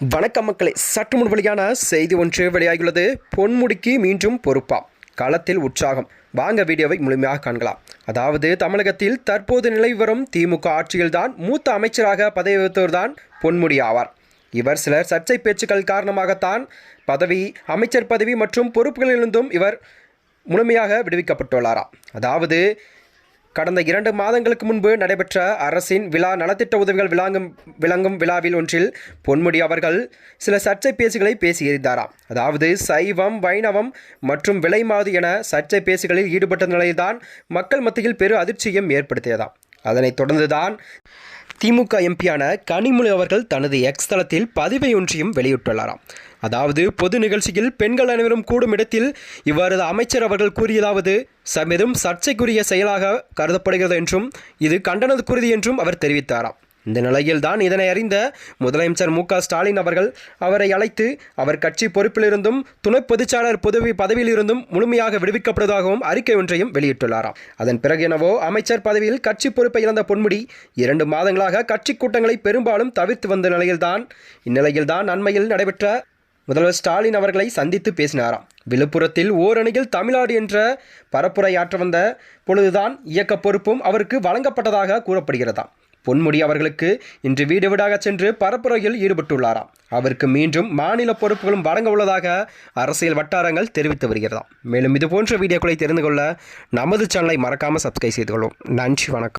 வணக்கம் மக்களே. சற்று முன் வெளியான செய்தி ஒன்று வெளியாகியுள்ளது. பொன்முடிக்கு மீண்டும் பொறுப்பா களத்தில் உற்சாகம். வாங்க வீடியோவை முழுமையாக காண்கலாம். அதாவது தமிழகத்தில் தற்போது நிலவி வரும் திமுக ஆட்சியில்தான் மூத்த அமைச்சராக பதவி வகித்தவர்தான் பொன்முடி ஆவார். இவர் சிலர் சர்ச்சை பேச்சுக்கள் காரணமாகத்தான் பதவி அமைச்சர் பதவி மற்றும் பொறுப்புகளிலிருந்தும் இவர் முழுமையாக விடுவிக்கப்பட்டுள்ளாராம். அதாவது கடந்த இரண்டு மாதங்களுக்கு முன்பு நடைபெற்ற அரசின் விழா நலத்திட்ட உதவிகள் விளங்கும் விளங்கும் விழாவில் ஒன்றில் பொன்முடி அவர்கள் சில சர்ச்சை பேச்சுகளை பேசியிருந்தாராம் அதாவது சைவம் வைணவம் மற்றும் விலைமாது என சர்ச்சை பேச்சுகளில் ஈடுபட்ட நிலையில்தான் மக்கள் மத்தியில் பெரு அதிர்ச்சியும் ஏற்படுத்தியதாம். அதனைத் தொடர்ந்துதான் திமுக எம்பியான கனிமொழி அவர்கள் தனது எக்ஸ் தளத்தில் பதிவை ஒன்றையும் வெளியிட்டுள்ளாராம். அதாவது பொது நிகழ்ச்சியில் பெண்கள் அனைவரும் கூடும் இடத்தில் இவ்வாறு அமைச்சர் அவர்கள் கூறியதாவது சமிதும் சர்ச்சைக்குரிய செயலாக கருதப்படுகிறது என்றும் இது கண்டனத்துக்குரியது என்றும் அவர் தெரிவித்தாராம். இந்த நிலையில்தான் இதனை அறிந்த முதலமைச்சர் மு க ஸ்டாலின் அவர்கள் அவரை அழைத்து அவர் கட்சி பொறுப்பிலிருந்தும் துணை பொதுச்சாளர் பதவி பதவியிலிருந்தும் முழுமையாக விடுவிக்கப்படுவதாகவும் அறிக்கை ஒன்றையும் வெளியிட்டுள்ளாராம். அதன் பிறகு எனவோ அமைச்சர் பதவியில் கட்சி பொறுப்பை இழந்த பொன்முடி இரண்டு மாதங்களாக கட்சி கூட்டங்களை பெரும்பாலும் தவிர்த்து வந்த நிலையில்தான் இந்நிலையில்தான் அண்மையில் நடைபெற்ற முதல்வர் ஸ்டாலின் அவர்களை சந்தித்து பேசினாராம். விழுப்புரத்தில் ஓரணியில் தமிழ்நாடு என்ற பரப்புரையாற்ற வந்த பொழுதுதான் இயக்க பொறுப்பும் அவருக்கு வழங்கப்பட்டதாக கூறப்படுகிறதாம். பொன்முடி அவர்களுக்கு இன்று வீடு வீடாக சென்று பரப்புரையில் ஈடுபட்டுள்ளாராம். அவருக்கு மீண்டும் மாநில பொறுப்புகளும் வழங்க உள்ளதாக அரசியல் வட்டாரங்கள் தெரிவித்து வருகிறதாம். மேலும் இது போன்ற வீடியோக்களை தெரிந்து கொள்ள நமது சேனலை மறக்காமல் சப்ஸ்கிரைப் செய்து கொள்ளும். நன்றி வணக்கம்.